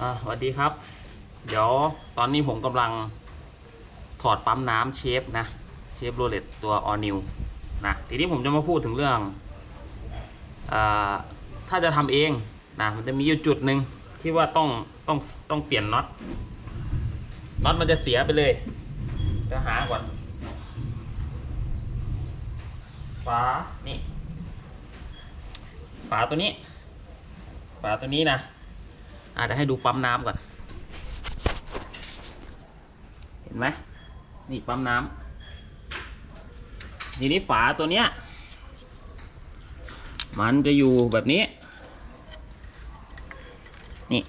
อ่าสวัสดีครับ เดี๋ยวตอนนี้ผมกำลังถอดปั๊มน้ำเชฟนะ เชฟโรเลตตัวออนิวนะ ทีนี้ผมจะมาพูดถึงเรื่องอถ้าจะทำเองนะมันจะมีอยู่จุดหนึ่งที่ว่าต้องต้องต้องเปลี่ยนน็อต น็อตมันจะเสียไปเลย จะหาก่อนฝานี่ฝาตัวนี้ฝาตัวนี้นะ อาจจะให้ดูปั๊มน้ำก่อน เห็นไหมนี่ปั๊มน้ำทีนี้ฝาตัวเนี้ย มันจะอยู่แบบนี้ นี่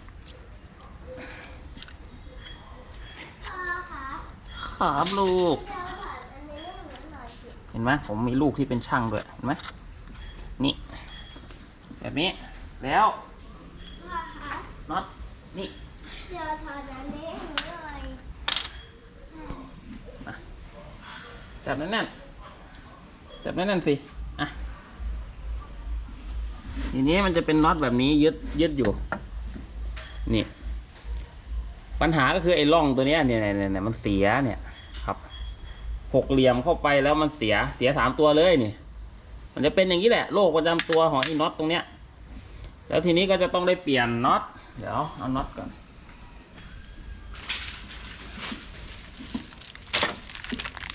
พ่อคะครับลูกเดี๋ยวถอดอันนี้ให้หนูหน่อยสิเห็นไหมผมมีลูกที่เป็นช่างด้วย เห็นไหมนี่ แบบนี้ แล้ว น็อตนี่เดี๋ยวถอดอันนี้ให้หนูหน่อยจับแน่นๆจับแน่นๆสิอะทีนี้มันจะเป็นน็อตแบบนี้ยึดยึดอยู่ นี่ ปัญหาก็คือไอ้ร่องตัวเนี้เนี่ยเนี่ยเนี่ยเนี่ยมันเสียเนี่ยครับหกเหลี่ยมเข้าไปแล้วมันเสียเสียสามตัวเลยนี่ มันจะเป็นอย่างนี้แหละโรคประจำตัวของไอ้น็อตตรงเนี้ย แล้วทีนี้ก็จะต้องได้เปลี่ยนน็อต เดี๋ยวเอาน็อตก่อน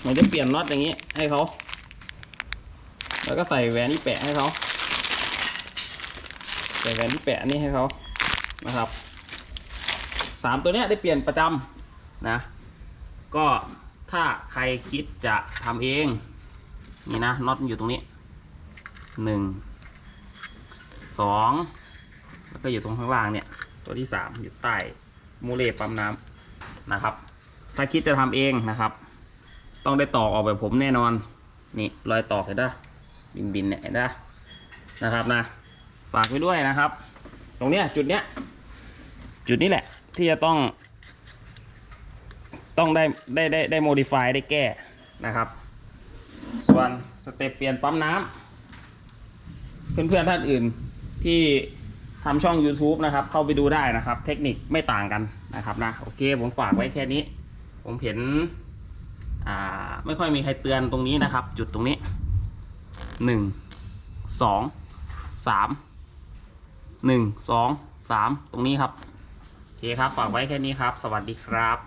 มันจะเปลี่ยนน็อตอย่างนี้ให้เขา แล้วก็ใส่แหวนที่แปะให้เขา ใส่แหวนที่แปะนี่ให้เขา นะครับ สามตัวเนี้ยได้เปลี่ยนประจำนะ ก็ถ้าใครคิดจะทำเอง นี่นะน็อตอยู่ตรงนี้ หนึ่ง สอง แล้วก็อยู่ตรงข้างล่างเนี่ย ตัวที่สามอยู่ใต้โมเลปั๊มน้ำนะครับ ถ้าคิดจะทำเองนะครับ ต้องได้ตอกออกแบบผมแน่นอน นี่รอยตอกเห็นปะบินบินๆเนี่ยเห็นปะนะครับนะ ฝากไว้ด้วยนะครับ ตรงเนี้ยจุดเนี้ย จุดนี้แหละ ที่จะต้อง ต้องได้ได้ได้ได้โมดิฟายได้แก้นะครับ ส่วนสเต็ปเปลี่ยนปั๊มน้ำเพื่อนๆท่านอื่นที่ ทำช่อง YouTube นะครับ เข้าไปดูได้นะครับ เทคนิคไม่ต่างกันนะครับนะโอเค ผมฝากไว้แค่นี้ ผมเห็นอ่าไม่ค่อยมีใครเตือนตรงนี้นะครับ จุดตรงนี้หนึ่งสองสามหนึ่งสองสามตรงนี้ครับโอเคครับ ฝากไว้แค่นี้ครับ สวัสดีครับ